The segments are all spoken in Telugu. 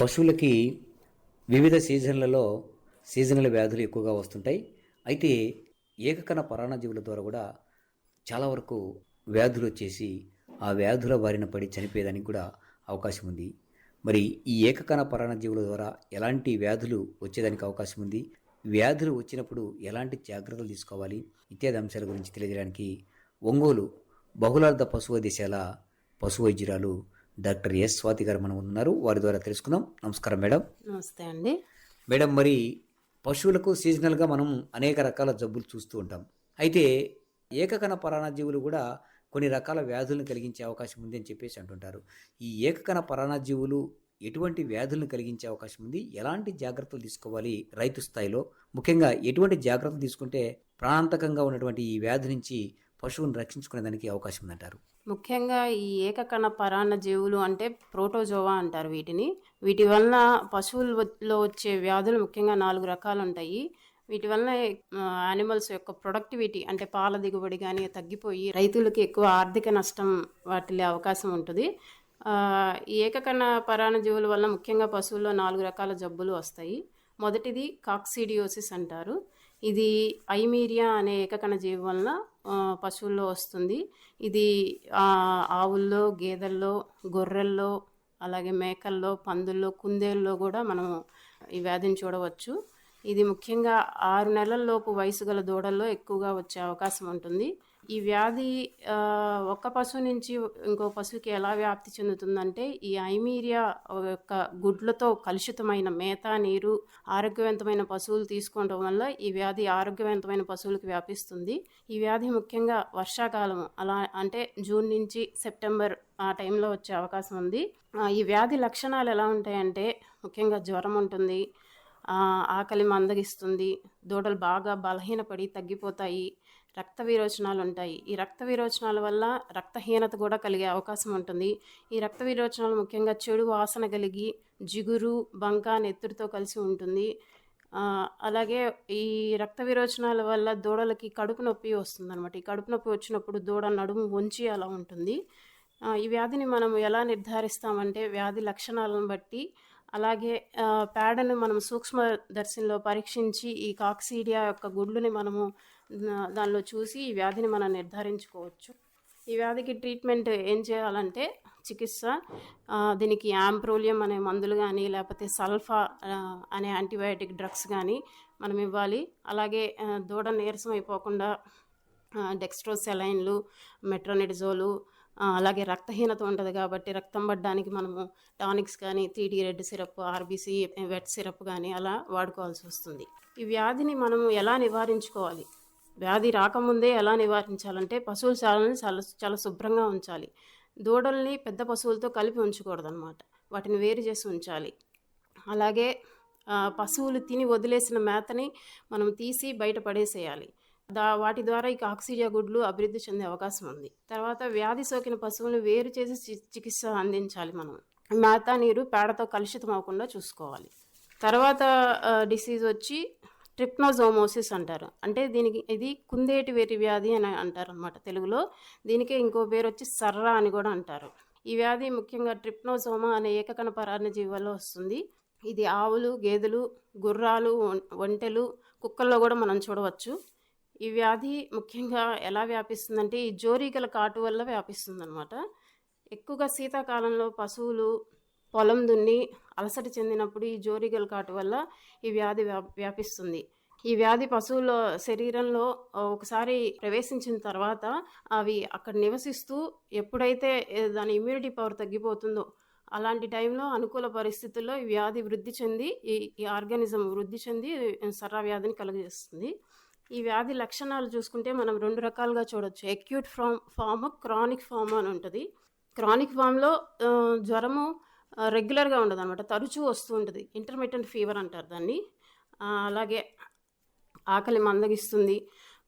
పశువులకి వివిధ సీజన్లలో సీజనల్ వ్యాధులు ఎక్కువగా వస్తుంటాయి. అయితే ఏకకణ పరాణజీవుల ద్వారా కూడా చాలా వరకు వ్యాధులు వచ్చేసి ఆ వ్యాధుల బారిన పడి చనిపోయేదానికి కూడా అవకాశం ఉంది. మరి ఈ ఏకకణ పరాణజీవుల ద్వారా ఎలాంటి వ్యాధులు వచ్చేదానికి అవకాశం ఉంది? వ్యాధులు వచ్చినప్పుడు ఎలాంటి జాగ్రత్తలు తీసుకోవాలి? ఇత్యాది అంశాల గురించి తెలియజేయడానికి ఒంగోలు బహుళార్థ పశువు దేశాల పశు వైద్యురాలు డాక్టర్ ఎస్ స్వాతి గారు మనం ఉన్నారు. వారి ద్వారా తెలుసుకుందాం. నమస్కారం మేడం. నమస్తే అండి. మేడం మరి పశువులకు సీజనల్గా మనం అనేక రకాల జబ్బులు చూస్తూ ఉంటాం. అయితే ఏకకణ పరాణజీవులు కూడా కొన్ని రకాల వ్యాధులను కలిగించే అవకాశం ఉంది అని చెప్పేసి అంటుంటారు. ఈ ఏకకణ పరాణజీవులు ఎటువంటి వ్యాధులను కలిగించే అవకాశం ఉంది? ఎలాంటి జాగ్రత్తలు తీసుకోవాలి రైతు స్థాయిలో? ముఖ్యంగా ఎటువంటి జాగ్రత్తలు తీసుకుంటే ప్రాణాంతకంగా ఉన్నటువంటి ఈ వ్యాధి నుంచి పశువును రక్షించుకునే దానికి అవకాశం ఉందంటారు. ముఖ్యంగా ఈ ఏకకణ పరాన్న జీవులు అంటే ప్రోటోజోవా అంటారు వీటిని. వీటి వలన పశువుల్లో వచ్చే వ్యాధులు ముఖ్యంగా నాలుగు రకాలు ఉంటాయి. వీటి వలన యానిమల్స్ యొక్క ప్రొడక్టివిటీ అంటే పాల దిగుబడి కానీ తగ్గిపోయి రైతులకి ఎక్కువ ఆర్థిక నష్టం వాటిల్లే అవకాశం ఉంటుంది. ఈ ఏకకణ పరాణ జీవుల వల్ల ముఖ్యంగా పశువుల్లో నాలుగు రకాల జబ్బులు వస్తాయి. మొదటిది కాక్సిడియోసిస్ అంటారు. ఇది ఐమీరియా అనే ఏకకణ జీవి వలన పశువుల్లో వస్తుంది. ఇది ఆవుల్లో గేదెల్లో గొర్రెల్లో అలాగే మేకల్లో పందుల్లో కుందేల్లో కూడా మనము ఈ వ్యాధిని చూడవచ్చు. ఇది ముఖ్యంగా ఆరు నెలల లోపు వయసు గల దూడల్లో ఎక్కువగా వచ్చే అవకాశం ఉంటుంది. ఈ వ్యాధి ఒక ఒక్క పశువు నుంచి ఇంకో పశువుకి ఎలా వ్యాప్తి చెందుతుందంటే ఈ ఐమీరియా యొక్క గుడ్లతో కలుషితమైన మేత నీరు ఆరోగ్యవంతమైన పశువులు తీసుకోవడం వల్ల ఈ వ్యాధి ఆరోగ్యవంతమైన పశువులకు వ్యాపిస్తుంది. ఈ వ్యాధి ముఖ్యంగా వర్షాకాలం అలా అంటే జూన్ నుంచి సెప్టెంబర్ ఆ టైంలో వచ్చే అవకాశం ఉంది. ఈ వ్యాధి లక్షణాలు ఎలా ఉంటాయంటే ముఖ్యంగా జ్వరం ఉంటుంది ఆకలి మందగిస్తుంది. దూడలు బాగా బలహీనపడి తగ్గిపోతాయి. రక్త విరోచనాలు ఉంటాయి. ఈ రక్త విరోచనాల వల్ల రక్తహీనత కూడా కలిగే అవకాశం ఉంటుంది. ఈ రక్త విరోచనాలు ముఖ్యంగా చెడు వాసన కలిగి జిగురు బంక నెత్తురుతో కలిసి ఉంటుంది. అలాగే ఈ రక్త విరోచనాల వల్ల దూడలకి కడుపు నొప్పి వస్తుంది అనమాట ఈ కడుపు నొప్పి వచ్చినప్పుడు దూడ నడుము వంచి అలా ఉంటుంది. ఈ వ్యాధిని మనం ఎలా నిర్ధారిస్తామంటే వ్యాధి లక్షణాలను బట్టి అలాగే పేడను మనం సూక్ష్మ దర్శనంలో పరీక్షించి ఈ కాక్సీడియా యొక్క గుడ్లుని మనము దానిలో చూసి ఈ వ్యాధిని మనం నిర్ధారించుకోవచ్చు. ఈ వ్యాధికి ట్రీట్మెంట్ ఏం చేయాలంటే చికిత్స దీనికి యాంప్రోలియం అనే మందులు కానీ లేకపోతే సల్ఫా అనే యాంటీబయాటిక్ డ్రగ్స్ కానీ మనం ఇవ్వాలి. అలాగే దూడ నీరసం అయిపోకుండా డెక్స్ట్రోసెలైన్లు మెట్రోనిడిజోలు అలాగే రక్తహీనత ఉంటుంది కాబట్టి రక్తం పడడానికి మనము టానిక్స్ కానీ three D red syrup RBC vet syrup కానీ అలా వాడుకోవాల్సి వస్తుంది. ఈ వ్యాధిని మనము ఎలా నివారించుకోవాలి? వ్యాధి రాకముందే ఎలా నివారించాలంటే పశువుల శాలని చాలా చాలా శుభ్రంగా ఉంచాలి. దూడల్ని పెద్ద పశువులతో కలిపి ఉంచకూడదు అనమాట వాటిని వేరు చేసి ఉంచాలి. అలాగే పశువులు తిని వదిలేసిన మేతని మనం తీసి బయట పడేసేయాలి. దా వాటి ద్వారా ఈ ఆక్సిజన్ గుడ్లు అభివృద్ధి చెందే అవకాశం ఉంది. తర్వాత వ్యాధి సోకిన పశువులను వేరు చేసి చి- చికిత్స అందించాలి మనం. మేత నీరు పేడతో కలుషితం అవ్వకుండా చూసుకోవాలి. తర్వాత డిసీజ్ వచ్చి ట్రిప్నోజోమోసిస్ అంటారు. అంటే దీనికి ఇది కుందేటి వేరి వ్యాధి అని అంటారు అనమాట తెలుగులో. దీనికే ఇంకో పేరు వచ్చి సర్రా అని కూడా అంటారు. ఈ వ్యాధి ముఖ్యంగా ట్రిప్నోజోమా అనే ఏకకణ పరాన్నజీవి వల్ల వస్తుంది. ఇది ఆవులు గేదెలు గుర్రాలు ఒంటెలు కుక్కల్లో కూడా మనం చూడవచ్చు. ఈ వ్యాధి ముఖ్యంగా ఎలా వ్యాపిస్తుందంటే ఈ జోరీగల కాటు వల్ల వ్యాపిస్తుందనమాట ఎక్కువగా శీతాకాలంలో పశువులు పొలం దున్ని అలసట చెందినప్పుడు ఈ జోరీగల కాటు వల్ల ఈ వ్యాధి వ్యా- వ్యాపిస్తుంది. ఈ వ్యాధి పశువుల శరీరంలో ఒకసారి ప్రవేశించిన తర్వాత అవి అక్కడ నివసిస్తూ ఎప్పుడైతే దాని ఇమ్యూనిటీ పవర్ తగ్గిపోతుందో అలాంటి టైంలో అనుకూల పరిస్థితుల్లో ఈ వ్యాధి వృద్ధి చెంది ఈ ఈ ఆర్గానిజం వృద్ధి చెంది సర్రా వ్యాధిని కలుగజేస్తుంది. ఈ వ్యాధి లక్షణాలు చూసుకుంటే మనం రెండు రకాలుగా చూడొచ్చు. Acute form form chronic form అని ఉంటుంది. క్రానిక్ ఫామ్లో జ్వరము రెగ్యులర్గా ఉండదు అనమాట తరచూ వస్తూ ఉంటుంది. ఇంటర్మీడియట్ ఫీవర్ అంటారు దాన్ని. అలాగే ఆకలి మందగిస్తుంది.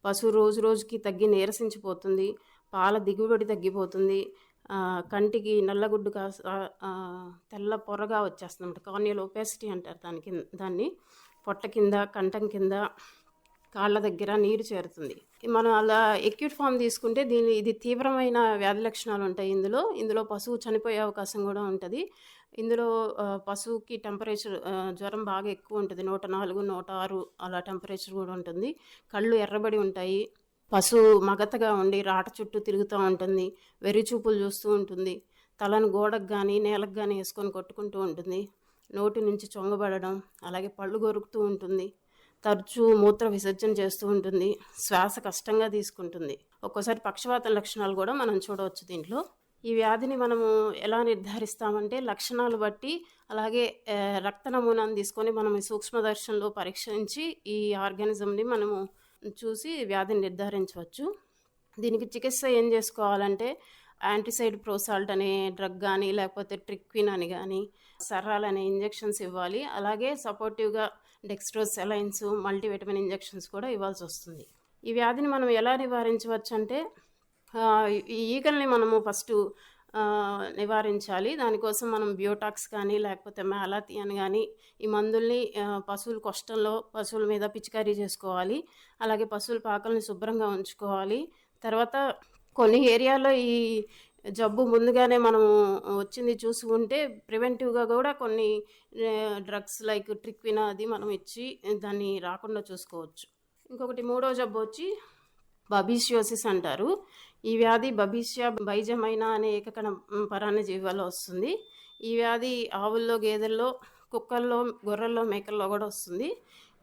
పశువు రోజు రోజుకి తగ్గి నీరసించిపోతుంది. పాల దిగుబడి తగ్గిపోతుంది. కంటికి నల్లగుడ్డు కాస్త తెల్ల పొరగా వచ్చేస్తుంది అనమాట కార్నియల్ ఒపాసిటీ అంటారు కింద దాన్ని. పొట్ట కింద కంఠం కింద కాళ్ళ దగ్గర నీరు చేరుతుంది. మనం అలా ఎక్యూట్ ఫామ్ తీసుకుంటే దీని ఇది తీవ్రమైన వ్యాధి లక్షణాలు ఉంటాయి ఇందులో. ఇందులో పశువు చనిపోయే అవకాశం కూడా ఉంటుంది. ఇందులో పశువుకి టెంపరేచర్ జ్వరం బాగా ఎక్కువ ఉంటుంది. నూట నాలుగు నూట ఆరు అలా టెంపరేచర్ కూడా ఉంటుంది. కళ్ళు ఎర్రబడి ఉంటాయి. పశువు మగతగా ఉండి రాట చుట్టూ తిరుగుతూ ఉంటుంది. వెర్రి చూపులు చూస్తూ ఉంటుంది. తలను గోడకు కానీ నేలకు కానీ వేసుకొని కొట్టుకుంటూ ఉంటుంది. నోటి నుంచి చొంగబడడం అలాగే పళ్ళు కొరుకుతూ ఉంటుంది. తరచూ మూత్ర విసర్జన చేస్తూ ఉంటుంది. శ్వాస కష్టంగా తీసుకుంటుంది. ఒక్కోసారి పక్షవాత లక్షణాలు కూడా మనం చూడవచ్చు దీంట్లో. ఈ వ్యాధిని మనము ఎలా నిర్ధారిస్తామంటే లక్షణాలు బట్టి అలాగే రక్త నమూనాను తీసుకొని మనం ఈ సూక్ష్మదర్శనంలో పరీక్షించి ఈ ఆర్గానిజంని మనము చూసి వ్యాధిని నిర్ధారించవచ్చు. దీనికి చికిత్స ఏం చేసుకోవాలంటే యాంటీసైడ్ ప్రోసాల్ట్ అనే డ్రగ్ కానీ లేకపోతే ట్రిక్విన్ అని కానీ సర్రాల్ అనే ఇంజెక్షన్స్ ఇవ్వాలి. అలాగే సపోర్టివ్గా డెక్స్ట్రోస్ అలైన్స్ మల్టీవిటమిన్ ఇంజెక్షన్స్ కూడా ఇవ్వాల్సి వస్తుంది. ఈ వ్యాధిని మనం ఎలా నివారించవచ్చు అంటే ఈ ఈగల్ని మనము ఫస్ట్ నివారించాలి. దానికోసం మనం బ్యూటాక్స్ కానీ లేకపోతే మ్యాలాథియన్ కానీ ఈ మందుల్ని పశువుల కొష్టంలో పశువుల మీద పిచికారీ చేసుకోవాలి. అలాగే పశువుల పాకల్ని శుభ్రంగా ఉంచుకోవాలి. తర్వాత కొన్ని ఏరియాలో ఈ జబ్బు ముందుగానే మనం వచ్చింది చూసుకుంటే ప్రివెంటివ్గా కూడా కొన్ని డ్రగ్స్ లైక్ ట్రిక్వినా అది మనం ఇచ్చి దాన్ని రాకుండా చూసుకోవచ్చు. ఇంకొకటి మూడో జబ్బు వచ్చి బబీషియోసిస్ అంటారు. ఈ వ్యాధి బబీషియా బైజమైన అనే ఏకకణ పరాన్న జీవాలో వస్తుంది. ఈ వ్యాధి ఆవుల్లో గేదెల్లో కుక్కల్లో గొర్రెల్లో మేకల్లో కూడా వస్తుంది.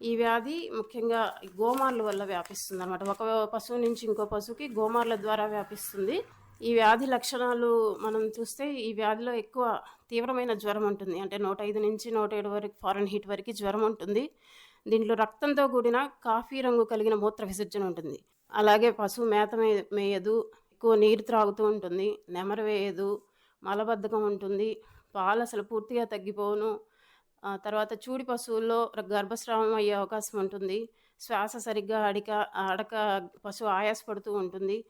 ఈ వ్యాధి ముఖ్యంగా గోమార్ల వల్ల వ్యాపిస్తుంది అనమాట ఒక పశువు నుంచి ఇంకో పశువుకి గోమార్ల ద్వారా వ్యాపిస్తుంది. ఈ వ్యాధి లక్షణాలు మనం చూస్తే ఈ వ్యాధిలో ఎక్కువ తీవ్రమైన జ్వరం ఉంటుంది. అంటే నూట ఐదు నుంచి నూట ఏడు వరకు ఫారెన్ హీట్ వరకు జ్వరం ఉంటుంది. దీంట్లో రక్తంతో కూడిన కాఫీ రంగు కలిగిన మూత్ర విసర్జన ఉంటుంది. అలాగే పశువు మేత మే- మేయదు ఎక్కువ నీరు త్రాగుతూ ఉంటుంది నెమరు వేయదు మలబద్ధకం ఉంటుంది పాలు అసలు పూర్తిగా తగ్గిపోను తర్వాత చూడి పశువుల్లో గర్భస్రావం అయ్యే అవకాశం ఉంటుంది. శ్వాస సరిగ్గా అడిక అడక పశువు ఆయాసపడుతూ ఉంటుంది.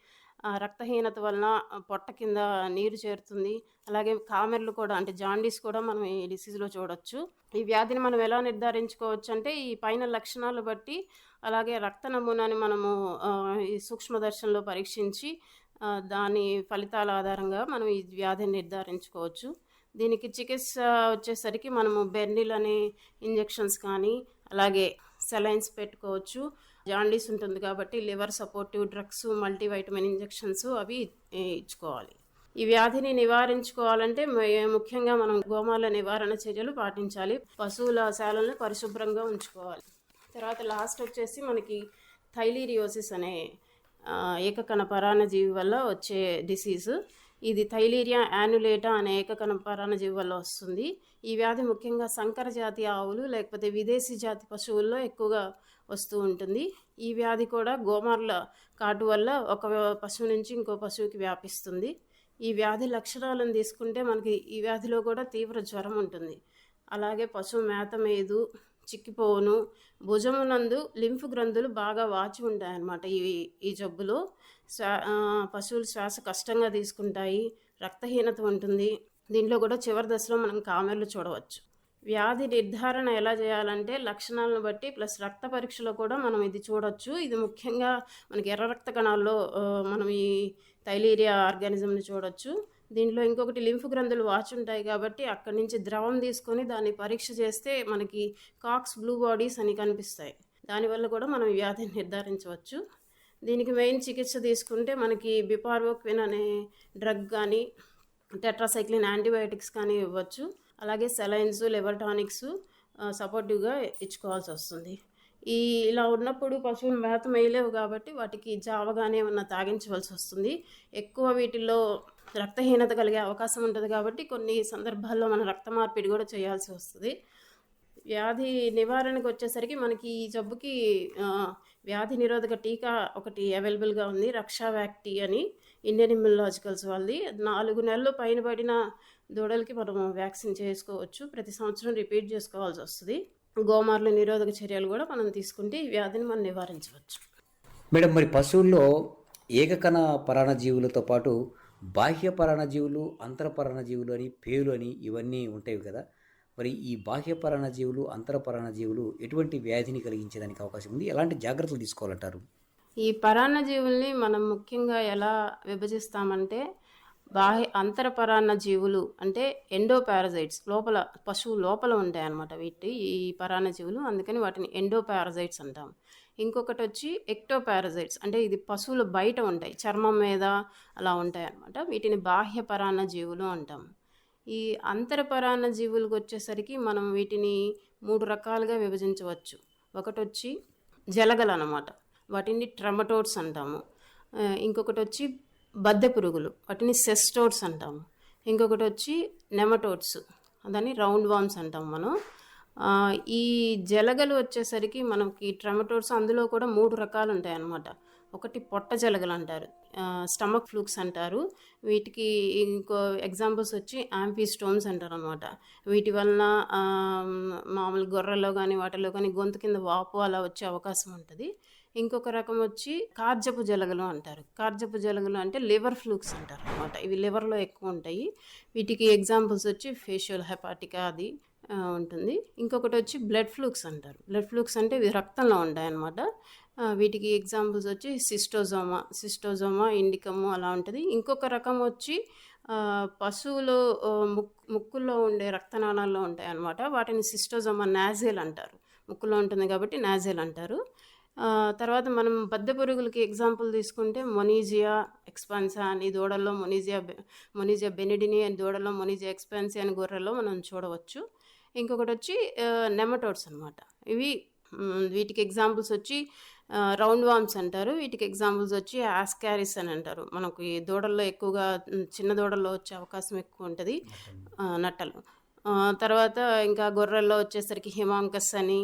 రక్తహీనత వలన పొట్ట కింద నీరు చేరుతుంది. అలాగే కామెర్లు కూడా అంటే జాండీస్ కూడా మనం ఈ డిసీజ్లో చూడొచ్చు. ఈ వ్యాధిని మనం ఎలా నిర్ధారించుకోవచ్చు అంటే ఈ పైన లక్షణాలు బట్టి అలాగే రక్త నమూనాని మనము ఈ సూక్ష్మదర్శనంలో పరీక్షించి దాని ఫలితాల ఆధారంగా మనం ఈ వ్యాధిని నిర్ధారించుకోవచ్చు. దీనికి చికిత్స వచ్చేసరికి మనము బెర్నిల్ అనే ఇంజెక్షన్స్ కానీ అలాగే సెలైన్స్ పెట్టుకోవచ్చు. జాండీస్ ఉంటుంది కాబట్టి liver supportive drugs multivitamin injections అవి ఇచ్చుకోవాలి. ఈ వ్యాధిని నివారించుకోవాలంటే ముఖ్యంగా మనం గోమాల నివారణ చర్యలు పాటించాలి. పశువుల శాలను పరిశుభ్రంగా ఉంచుకోవాలి. తర్వాత లాస్ట్ వచ్చేసి మనకి థైలీరియోసిస్ అనే ఏకకణ పరాణజీవి వల్ల వచ్చే డిసీజ్. ఇది థైలీరియా యానులేటా అనే ఏకకణ పరాణజీవి వల్ల వస్తుంది. ఈ వ్యాధి ముఖ్యంగా సంకర జాతి ఆవులు లేకపోతే విదేశీ జాతి పశువుల్లో ఎక్కువగా వస్తూ ఉంటుంది. ఈ వ్యాధి కూడా గోమార్ల కాటు వల్ల ఒక పశువు నుంచి ఇంకో పశువుకి వ్యాపిస్తుంది. ఈ వ్యాధి లక్షణాలను తీసుకుంటే మనకి ఈ వ్యాధిలో కూడా తీవ్ర జ్వరం ఉంటుంది. అలాగే పశువు మేత మేదు చిక్కిపోవును భుజమునందు లింఫ్ గ్రంథులు బాగా వాచి ఉంటాయన్నమాట ఈ ఈ జబ్బులో. శ్వా పశువులు శ్వాస కష్టంగా తీసుకుంటాయి రక్తహీనత ఉంటుంది. దీంట్లో కూడా చివరి దశలో మనం కామెర్లు చూడవచ్చు. వ్యాధి నిర్ధారణ ఎలా చేయాలంటే లక్షణాలను బట్టి ప్లస్ రక్త పరీక్షలో కూడా మనం ఇది చూడొచ్చు. ఇది ముఖ్యంగా మనకి ఎర్ర రక్త కణాల్లో మనం ఈ థైలీరియా ఆర్గానిజంని చూడొచ్చు. దీంట్లో ఇంకొకటి లింఫ్ గ్రంథులు వాచి ఉంటాయి కాబట్టి అక్కడి నుంచి ద్రవం తీసుకొని దాన్ని పరీక్ష చేస్తే మనకి కాక్స్ బ్లూ బాడీస్ అని కనిపిస్తాయి. దానివల్ల కూడా మనం వ్యాధిని నిర్ధారించవచ్చు. దీనికి మెయిన్ చికిత్స తీసుకుంటే మనకి బిపార్వోక్విన్ అనే డ్రగ్ కానీ టెట్రాసైక్లిన్ యాంటీబయాటిక్స్ కానీ ఇవ్వచ్చు. అలాగే సెలైన్స్ లివర్ టానిక్స్ సపోర్టివ్గా ఇచ్చుకోవాల్సి వస్తుంది ఈ ఇలా ఉన్నప్పుడు పశువులు మేత మేయలేవు కాబట్టి వాటికి జావగానే ఏమన్నా తాగించవలసి వస్తుంది ఎక్కువ వీటిల్లో రక్తహీనత కలిగే అవకాశం ఉంటుంది కాబట్టి కొన్ని సందర్భాల్లో మన రక్త మార్పిడి కూడా చేయాల్సి వస్తుంది వ్యాధి నివారణకు వచ్చేసరికి మనకి ఈ జబ్బుకి వ్యాధి నిరోధక టీకా ఒకటి అవైలబుల్గా ఉంది రక్షా వ్యాక్టీ అని ఇండియన్ ఇమ్యునలాజికల్స్ వాళ్ళది. నాలుగు నెలలు పైన పడిన దూడలకి మనం వ్యాక్సిన్ చేసుకోవచ్చు. ప్రతి సంవత్సరం రిపీట్ చేసుకోవాల్సి వస్తుంది. గోమార్ల నిరోధక చర్యలు కూడా మనం తీసుకుంటే ఈ వ్యాధిని మనం నివారించవచ్చు. మేడం మరి పశువుల్లో ఏకకణ పరాణజీవులతో పాటు బాహ్య పరాణజీవులు అంతర పరాణజీవులు అని పేలు అని ఇవన్నీ ఉంటాయి కదా. మరి ఈ బాహ్య పరాణజీవులు అంతరపరాణ జీవులు ఎటువంటి వ్యాధిని కలిగించడానికి అవకాశం ఉంది? ఎలాంటి జాగ్రత్తలు తీసుకోవాలంటారు? ఈ పరాన్న జీవుల్ని మనం ముఖ్యంగా ఎలా విభజిస్తామంటే బాహ్య అంతరపరాన్న జీవులు అంటే ఎండో పారజైట్స్ లోపల పశువు లోపల ఉంటాయి అన్నమాట వీటి ఈ పరాన్న జీవులు. అందుకని వాటిని ఎండో పారజైట్స్ అంటాం. ఇంకొకటి వచ్చి ఎక్టో పారజైట్స్ అంటే ఇది పశువులు బయట ఉంటాయి చర్మం మీద అలా ఉంటాయి అన్నమాట వీటిని బాహ్య పరాన్న జీవులు అంటాం. ఈ అంతరపరాన్న జీవులకు వచ్చేసరికి మనం వీటిని మూడు రకాలుగా విభజించవచ్చు. ఒకటి వచ్చి జలగలు అనమాట వాటిని ట్రమటోడ్స్ అంటాము. ఇంకొకటి వచ్చి బద్దె పురుగులు వాటిని సెస్టోడ్స్ అంటాము. ఇంకొకటి వచ్చి నెమటోడ్స్. దాన్ని రౌండ్ వామ్స్ అంటాం మనం. ఈ జలగలు వచ్చేసరికి మనకి ట్రమటోడ్స్ అందులో కూడా మూడు రకాలు ఉంటాయి అన్నమాట ఒకటి పొట్ట జలగలు అంటారు. స్టమక్ ఫ్లూక్స్ అంటారు. వీటికి ఇంకో ఎగ్జాంపుల్స్ వచ్చి యాంపీ స్టోన్స్ అంటారు అనమాట వీటి వలన మామూలు గొర్రెల్లో కానీ వాటిలో కానీ గొంతు కింద వాపు అలా వచ్చే అవకాశం ఉంటుంది. ఇంకొక రకం వచ్చి కార్జపు జలగలు అంటారు. కార్జపు జలగలు అంటే లివర్ ఫ్లూక్స్ అంటారు అనమాట ఇవి లివర్లో ఎక్కువ ఉంటాయి. వీటికి ఎగ్జాంపుల్స్ వచ్చి ఫేషియల్ హెపాటికా అది ఉంటుంది. ఇంకొకటి వచ్చి బ్లడ్ ఫ్లూక్స్ అంటారు. బ్లడ్ ఫ్లూక్స్ అంటే ఇవి రక్తంలో ఉంటాయన్నమాట. వీటికి ఎగ్జాంపుల్స్ వచ్చి సిస్టోజోమా సిస్టోజోమా ఇండికము అలా ఉంటుంది. ఇంకొక రకం వచ్చి పశువులు ముక్కు ముక్ ముక్కుల్లో ఉండే రక్తనాళాల్లో ఉంటాయి అన్నమాట వాటిని సిస్టోజోమా నాజేల్ అంటారు. ముక్కులో ఉంటుంది కాబట్టి నాజేల్ అంటారు. తర్వాత మనం బద్దె పురుగులకి ఎగ్జాంపుల్ తీసుకుంటే మొనీజియా ఎక్స్పాన్సా అని దూడల్లో మొనీజియా బె- మొనీజియా బెనిడిని అని దూడల్లో మొనీజియా ఎక్స్పాన్సీ అని గొర్రెల్లో మనం చూడవచ్చు. ఇంకొకటి వచ్చి నెమటోడ్స్ అనమాట ఇవి వీటికి ఎగ్జాంపుల్స్ వచ్చి రౌండ్ వామ్స్ అంటారు. వీటికి ఎగ్జాంపుల్స్ వచ్చి ఆస్కారిస్ అని అంటారు. మనకు ఈ దూడల్లో ఎక్కువగా చిన్న దూడల్లో వచ్చే అవకాశం ఎక్కువ ఉంటుంది. నట్టలు. తర్వాత ఇంకా గొర్రెల్లో వచ్చేసరికి హిమాంకస్ అని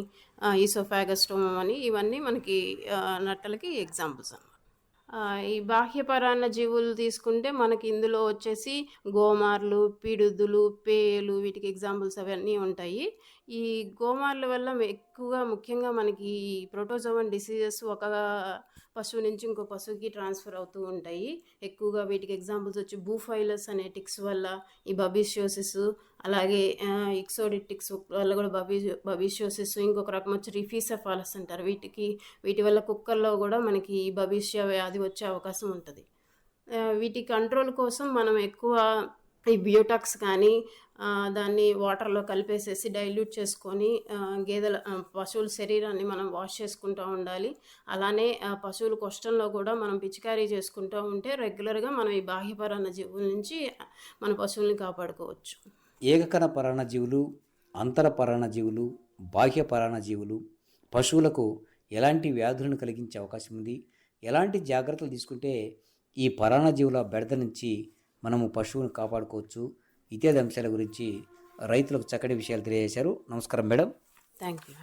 ఈసోఫాగస్టోమం అని ఇవన్నీ మనకి నట్టలకి ఎగ్జాంపుల్స్ అన్నమాట. ఈ బాహ్యపరాన్న జీవులు తీసుకుంటే మనకి ఇందులో వచ్చేసి గోమార్లు పీడుదులు పేలు వీటికి ఎగ్జాంపుల్స్ అవన్నీ ఉంటాయి. ఈ గోమార్ల వల్ల ఎక్కువగా ముఖ్యంగా మనకి ప్రోటోజోవన్ డిసీజెస్ ఒక పశువు నుంచి ఇంకో పశువుకి ట్రాన్స్ఫర్ అవుతూ ఉంటాయి. ఎక్కువగా వీటికి ఎగ్జాంపుల్స్ వచ్చి బూఫైలస్ అనే టిక్స్ వల్ల ఈ బబిషియోసిస్ అలాగే ఇక్సోడిటిక్స్ వల్ల కూడా బబీ బబిషియోసిస్ ఇంకొక రకం వచ్చి రిఫీసెఫాలస్ అంటారు. వీటికి వీటి వల్ల కుక్కల్లో కూడా మనకి ఈ బబిషియా వ్యాధి వచ్చే అవకాశం ఉంటుంది. వీటి కంట్రోల్ కోసం మనం ఎక్కువ ఈ బ్యూటాక్స్ కానీ దాన్ని వాటర్లో కలిపేసేసి డైల్యూట్ చేసుకొని గేదెల పశువుల శరీరాన్ని మనం వాష్ చేసుకుంటూ ఉండాలి. అలానే ఆ, పశువుల కొష్టంలో కూడా మనం పిచికారీ చేసుకుంటూ ఉంటే రెగ్యులర్గా మనం ఈ బాహ్యపరాన్న జీవుల నుంచి మన పశువుల్ని కాపాడుకోవచ్చు. ఏకకణ పరాణజీవులు అంతర పరాణజీవులు బాహ్య పరాణజీవులు పశువులకు ఎలాంటి వ్యాధులను కలిగించే అవకాశం ఉంది? ఎలాంటి జాగ్రత్తలు తీసుకుంటే ఈ పరాణజీవుల బెడద నుంచి మనము పశువును కాపాడుకోవచ్చు? ఇత్యాది అంశాల గురించి రైతులకు చక్కటి విషయాలు తెలియజేశారు. నమస్కారం మేడం. Thank you